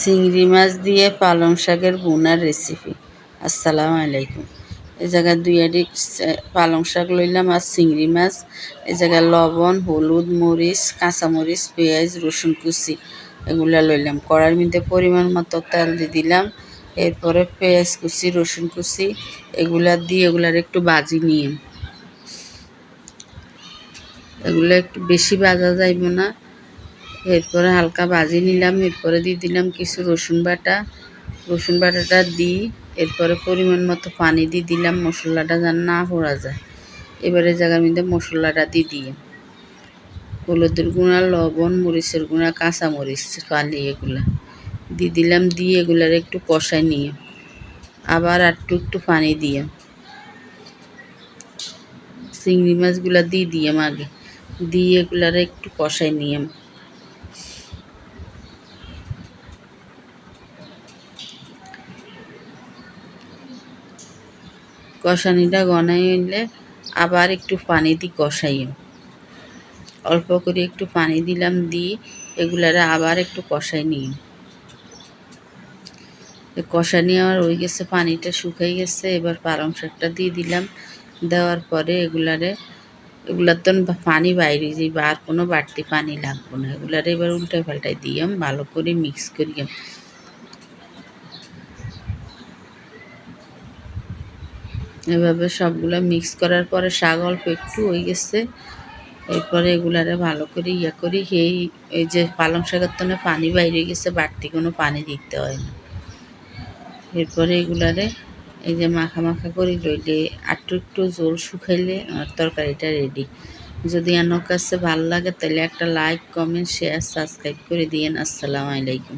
চিংড়ি মাছ দিয়ে পালং শাকের বোনার রেসিপি আসসালামু আলাইকুম। এই জায়গায় দুই আটি পালং শাক লইলাম আর চিংড়ি মাছ। এই জায়গায় লবণ, হলুদ, মরিচ, কাঁচামরিচ, পেঁয়াজ, রসুন কুচি এগুলা লইলাম। কড়ার মধ্যে পরিমাণ মতো তেল দিয়ে দিলাম। এরপরে পেঁয়াজ কুচি, রসুন কুচি এগুলা দিয়ে এগুলার একটু বাজি নিয়ে। এগুলো একটু বেশি বাজা যাইব না। এরপরে হালকা ভাজি নিলাম, এরপরে দিয়ে দিলাম কিছু রসুন বাটা। রসুন বাটাটা দিই, এরপরে পরিমাণ মতো পানি দিয়ে দিলাম, মশলাটা যেন না পড়া যায়। এবারে জায়গার মধ্যে মশলাটা দিয়ে দিয়ে হলুদের গুঁড়া, লবণ, মরিচের গুঁড়া কাঁচা মরিচ পালি এগুলা। দিয়ে দিলাম, দিয়ে এগুলার একটু কষাই নিয়ে। আবার একটু একটু পানি দিয়ে। চিংড়ি মাছগুলা দিয়ে দিয়ে আগে। দিয়ে এগুলার একটু কষাই নিয়ে কষানিটা গনাই হইলে আবার একটু পানি দিয়ে কষাই অল্প করে একটু পানি দিলাম দিয়ে এগুলারে আবার একটু কষাই নিই কষানি আমার হয়ে গেছে, পানিটা শুকাই গেছে, এবার পালং শাকটা দিয়ে দিলাম। দেওয়ার পরে এগুলারে, এগুলার তো পানি বাইরে যাই আর কোনো বাড়তি পানি লাগবো না। এগুলারে এবার উল্টাই পাল্টাই দিয়াম, ভালো করে মিক্স করিয়াম। এভাবে সবগুলো মিক্স করার পরে শাক অল্প একটু হয়ে গেছে। এরপরে এগুলারে ভালো করে ইয়ে করি। এই এই যে পালং শাকের তনে পানি বাইরে গেছে, বাড়তি কোনো পানি দিতে হয় না। এরপরে এগুলারে এই যে মাখা মাখা করে লইলে আটটু একটু জল শুকাইলে আমার তরকারিটা রেডি যদি আমার কাছে ভালো লাগে তাহলে একটা লাইক কমেন্ট শেয়ার সাবস্ক্রাইব করে দিয়েন। আসসালামু আলাইকুম।